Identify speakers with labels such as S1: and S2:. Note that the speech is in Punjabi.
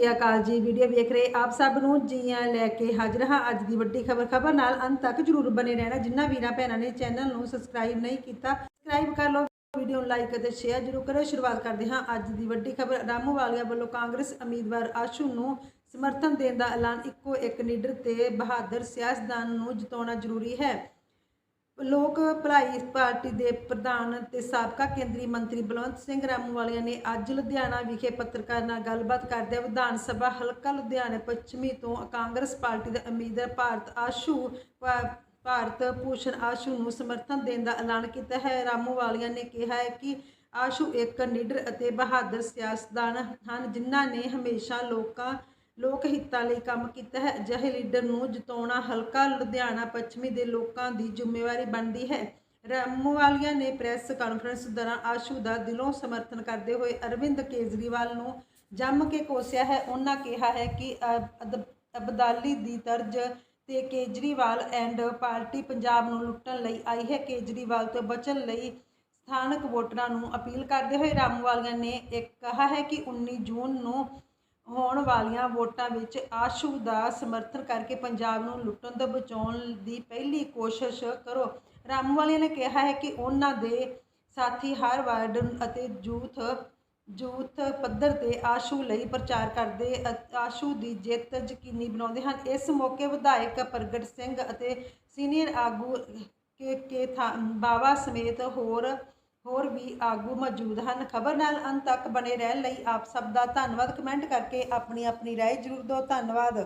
S1: ਸ੍ਰੀ ਅਕਾਲ ਜੀ। ਵੀਡੀਓ ਵੇਖ ਰਹੇ ਆਪ ਸਭ ਨੂੰ। ਜੀਆਂ ਲੈ ਕੇ ਹਾਜ਼ਰ ਹਾਂ ਅੱਜ ਦੀ ਵੱਡੀ ਖਬਰ। ਖਬਰ ਨਾਲ ਅੰਤ ਤੱਕ ਜਰੂਰ ਬਣੇ ਰਹਿਣਾ। ਜਿਨ੍ਹਾਂ ਵੀਰਾਂ ਭੈਣਾਂ ਨੇ ਚੈਨਲ ਨੂੰ ਸਬਸਕ੍ਰਾਈਬ ਨਹੀਂ ਕੀਤਾ ਸਬਸਕ੍ਰਾਈਬ ਕਰ ਲਓ। ਵੀਡੀਓ ਨੂੰ ਲਾਈਕ ਅਤੇ ਸ਼ੇਅਰ ਜਰੂਰ ਕਰੋ। ਸ਼ੁਰੂਆਤ ਕਰਦੇ ਹਾਂ ਅੱਜ ਦੀ ਵੱਡੀ ਖਬਰ। ਰਾਮੂ ਵਾਲੀਆ ਵੱਲੋਂ ਕਾਂਗਰਸ ਉਮੀਦਵਾਰ ਆਸ਼ੂ ਨੂੰ ਸਮਰਥਨ ਦੇਣ ਦਾ ਐਲਾਨ। ਇੱਕੋ ਇੱਕ ਲੀਡਰ ਤੇ ਬਹਾਦਰ ਸਿਆਸਤਦਾਨ ਨੂੰ ਜਿਤਾਉਣਾ ਜ਼ਰੂਰੀ ਹੈ। ਲੋਕ ਭਲਾਈ ਪਾਰਟੀ ਦੇ ਪ੍ਰਧਾਨ ਤੇ ਸਾਬਕਾ ਕੇਂਦਰੀ ਮੰਤਰੀ ਬਲਵੰਤ ਸਿੰਘ ਰਾਮੂਵਾਲੀਆ ਨੇ ਅੱਜ ਲੁਧਿਆਣਾ ਵਿਖੇ ਪੱਤਰਕਾਰ ਨਾਲ ਗੱਲਬਾਤ ਕਰਦਿਆਂ ਵਿਧਾਨ ਸਭਾ ਹਲਕਾ ਲੁਧਿਆਣਾ ਪੱਛਮੀ ਤੋਂ ਕਾਂਗਰਸ ਪਾਰਟੀ ਦੇ ਉਮੀਦਵਾਰ ਭਾਰਤ ਆਸ਼ੂ, ਭਾ- ਭਾਰਤ ਭੂਸ਼ਣ ਆਸ਼ੂ ਨੂੰ ਸਮਰਥਨ ਦੇਣ ਦਾ ਐਲਾਨ ਕੀਤਾ ਹੈ। ਰਾਮੂਵਾਲੀਆ ਨੇ ਕਿਹਾ ਹੈ ਕਿ ਆਸ਼ੂ ਇੱਕ ਨਿਡਰ ਅਤੇ ਬਹਾਦਰ ਸਿਆਸਤਦਾਨ ਹਨ, ਜਿਨ੍ਹਾਂ ਨੇ ਹਮੇਸ਼ਾ ਲੋਕਾਂ ਲੋਕ ਹਿੱਤਾਂ ਲਈ ਕੰਮ ਕੀਤਾ ਹੈ। ਅਜਿਹੇ ਲੀਡਰ ਨੂੰ ਜਿਤਾਉਣਾ ਹਲਕਾ ਲੁਧਿਆਣਾ ਪੱਛਮੀ ਦੇ ਲੋਕਾਂ ਦੀ ਜ਼ਿੰਮੇਵਾਰੀ ਬਣਦੀ ਹੈ। ਰਾਮੂਵਾਲੀਆ ਨੇ ਪ੍ਰੈਸ ਕਾਨਫਰੰਸ ਦੌਰਾਨ ਆਸ਼ੂ ਦਾ ਦਿਲੋਂ ਸਮਰਥਨ ਕਰਦੇ ਹੋਏ ਅਰਵਿੰਦ ਕੇਜਰੀਵਾਲ ਨੂੰ ਜੰਮ ਕੇ ਕੋਸਿਆ ਹੈ। ਉਹਨਾਂ ਕਿਹਾ ਹੈ ਕਿ ਅਦ- ਅਬਦਾਲੀ ਦੀ ਤਰਜ਼ ਤੇ ਕੇਜਰੀਵਾਲ ਐਂਡ ਪਾਰਟੀ ਪੰਜਾਬ ਨੂੰ ਲੁੱਟਣ ਲਈ ਆਈ ਹੈ। ਕੇਜਰੀਵਾਲ ਤੋਂ ਬਚਣ ਲਈ ਸਥਾਨਕ ਵੋਟਰਾਂ ਨੂੰ ਅਪੀਲ ਕਰਦੇ ਹੋਏ ਰਾਮੂਵਾਲੀਆ ਨੇ ਇੱਕ ਕਿਹਾ ਹੈ ਕਿ 19 ਜੂਨ ਨੂੰ ਹੋਣ ਵਾਲੀਆਂ ਵੋਟਾਂ ਵਿੱਚ ਆਸ਼ੂ ਦਾ ਸਮਰਥਨ ਕਰਕੇ ਪੰਜਾਬ ਨੂੰ ਲੁੱਟਣ ਤੋਂ ਬਚਾਉਣ ਦੀ ਪਹਿਲੀ ਕੋਸ਼ਿਸ਼ ਕਰੋ। ਰਾਮੂਵਾਲੀਆ ਨੇ ਕਿਹਾ ਹੈ ਕਿ ਉਹਨਾਂ ਦੇ ਸਾਥੀ ਹਰ ਵਾਰਡ ਅਤੇ ਜੂਥ ਜੂਥ ਪੱਧਰ ਤੇ ਆਸ਼ੂ ਲਈ ਪ੍ਰਚਾਰ ਕਰਦੇ ਆਸ਼ੂ ਦੀ ਜਿੱਤ ਯਕੀਨੀ ਬਣਾਉਂਦੇ ਹਨ। ਇਸ ਮੌਕੇ ਵਿਧਾਇਕ ਪ੍ਰਗਟ ਸਿੰਘ ਅਤੇ ਸੀਨੀਅਰ ਆਗੂ ਕੇ ਕੇ ਥਾ- ਬਾਵਾ ਸਮੇਤ ਹੋਰ ਹੋਰ ਵੀ ਆਗੂ ਮੌਜੂਦ ਹਨ। ਖਬਰ ਨਾਲ ਅੰਤ ਤੱਕ ਬਣੇ ਰਹਿਣ ਲਈ ਆਪ ਸਭ ਦਾ ਧੰਨਵਾਦ। ਕਮੈਂਟ ਕਰਕੇ ਆਪਣੀ ਆਪਣੀ ਰਾਏ ਜ਼ਰੂਰ ਦਿਓ। ਧੰਨਵਾਦ।